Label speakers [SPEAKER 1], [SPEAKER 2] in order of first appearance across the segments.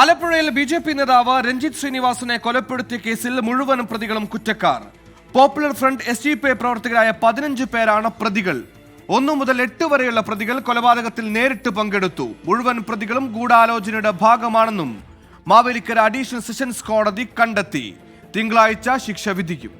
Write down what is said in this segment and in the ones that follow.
[SPEAKER 1] ആലപ്പുഴയിൽ B J P നേതാവ് രഞ്ജിത് ശ്രീനിവാസനെ കൊലപ്പെടുത്തിയ കേസിൽ മുഴുവൻ പ്രതികളും കുറ്റക്കാർ. Popular Front S D P പ്രവർത്തകരായ പതിനഞ്ച് പേരാണ് പ്രതികൾ. ഒന്നു മുതൽ എട്ട് വരെയുള്ള പ്രതികൾ കൊലപാതകത്തിൽ നേരിട്ട് പങ്കെടുത്തു. മുഴുവൻ പ്രതികളും ഗൂഢാലോചനയുടെ ഭാഗമാണെന്നും മാവേലിക്കര അഡീഷണൽ സെഷൻസ് കോടതി കണ്ടെത്തി. തിങ്കളാഴ്ച ശിക്ഷ വിധിക്കും.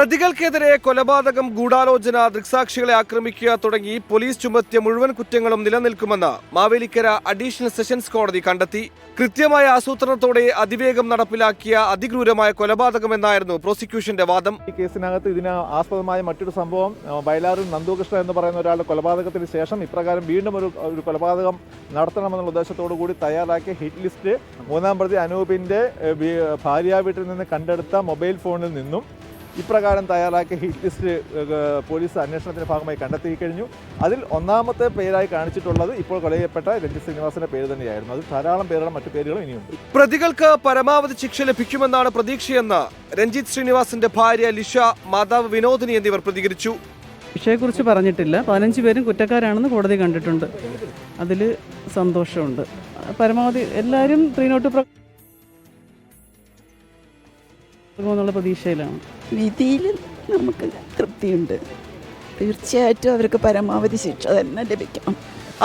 [SPEAKER 1] പ്രതികൾക്കെതിരെ കൊലപാതകം ഗൂഢാലോചന ദൃക്സാക്ഷികളെ ആക്രമിക്കുക തുടങ്ങി പോലീസ് ചുമത്തിയ മുഴുവൻ കുറ്റങ്ങളും നിലനിൽക്കുമെന്ന് മാവേലിക്കര അഡീഷണൽ സെഷൻസ് കോടതി കണ്ടെത്തി. കൃത്യമായ ആസൂത്രണത്തോടെ അതിവേഗം നടപ്പിലാക്കിയ അതിക്രൂരമായ കൊലപാതകമെന്നായിരുന്നു പ്രോസിക്യൂഷന്റെ വാദം.
[SPEAKER 2] ഈ കേസിനകത്ത് ഇതിന് ആസ്പദമായ മറ്റൊരു സംഭവം വയലാറിൽ നന്ദുകൃഷ്ണ എന്ന് പറയുന്ന ഒരാളുടെ കൊലപാതകത്തിന് ശേഷം ഇപ്രകാരം വീണ്ടും ഒരു ഒരു കൊലപാതകം നടത്തണമെന്നുള്ള ഉദ്ദേശത്തോടു കൂടി തയ്യാറാക്കിയ ഹിറ്റ് ലിസ്റ്റ് മൂന്നാം പ്രതി അനൂപിന്റെ ഭാര്യ വീട്ടിൽ നിന്ന് കണ്ടെടുത്ത മൊബൈൽ ഫോണിൽ നിന്നും ഇപ്രകാരം തയ്യാറാക്കിയ ഹിറ്റ് ലിസ്റ്റ് പോലീസ് അന്വേഷണത്തിന്റെ ഭാഗമായി കണ്ടെത്തി കഴിഞ്ഞു. അതിൽ ഒന്നാമത്തെ പേരായി കാണിച്ചിട്ടുള്ളത് ഇപ്പോൾ കൊല ചെയ്യപ്പെട്ട രഞ്ജിത് ശ്രീനിവാസന്റെ പേര് തന്നെയായിരുന്നു. അത് ധാരാളം പേരുടെ മറ്റു പേരുകളും ഇനിയുണ്ട്.
[SPEAKER 1] പ്രതികൾക്ക് പരമാവധി ശിക്ഷ ലഭിക്കുമെന്നാണ് പ്രതീക്ഷയെന്ന് രഞ്ജിത് ശ്രീനിവാസന്റെ ഭാര്യ ലിഷ മാതാവ് വിനോദിനി എന്നിവർ പ്രതികരിച്ചു.
[SPEAKER 3] ശിക്ഷയെക്കുറിച്ച് പറഞ്ഞിട്ടില്ല. പതിനഞ്ച് പേരും കുറ്റക്കാരാണെന്ന് കോടതി കണ്ടിട്ടുണ്ട്. അതിൽ സന്തോഷമുണ്ട്. പരമാവധി എല്ലാവരും ത്രീ നോട്ട് പ്ര എന്നുള്ള പ്രതീക്ഷയിലാണ്.
[SPEAKER 4] വിധിയിൽ നമുക്ക് തൃപ്തിയുണ്ട്. തീർച്ചയായിട്ടും അവർക്ക് പരമാവധി ശിക്ഷ തന്നെ ലഭിക്കണം.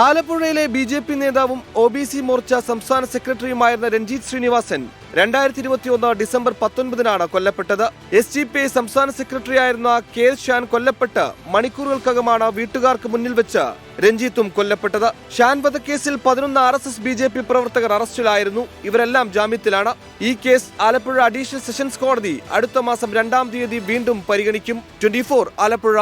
[SPEAKER 1] ആലപ്പുഴയിലെ ബി ജെ പി നേതാവും ഒ ബി സി മോർച്ച സംസ്ഥാന സെക്രട്ടറിയുമായിരുന്ന രഞ്ജിത്ത് ശ്രീനിവാസൻ രണ്ടായിരത്തി ഇരുപത്തിയൊന്ന് ഡിസംബർ പത്തൊൻപതിനാണ് കൊല്ലപ്പെട്ടത്. എസ് ജി പി ഐ സംസ്ഥാന സെക്രട്ടറിയായിരുന്ന കെ എസ് ഷാൻ കൊല്ലപ്പെട്ട് മണിക്കൂറുകൾക്കകമാണ് വീട്ടുകാർക്ക് മുന്നിൽ വെച്ച് രഞ്ജിത്തും കൊല്ലപ്പെട്ടത്. ഷാൻ വധക്കേസിൽ പതിനൊന്ന് R S S B J P പ്രവർത്തകർ അറസ്റ്റിലായിരുന്നു. ഇവരെല്ലാം ജാമ്യത്തിലാണ്. ഈ കേസ് ആലപ്പുഴ അഡീഷണൽ സെഷൻസ് കോടതി അടുത്ത മാസം രണ്ടാം തീയതി വീണ്ടും പരിഗണിക്കും. ട്വന്റി ആലപ്പുഴ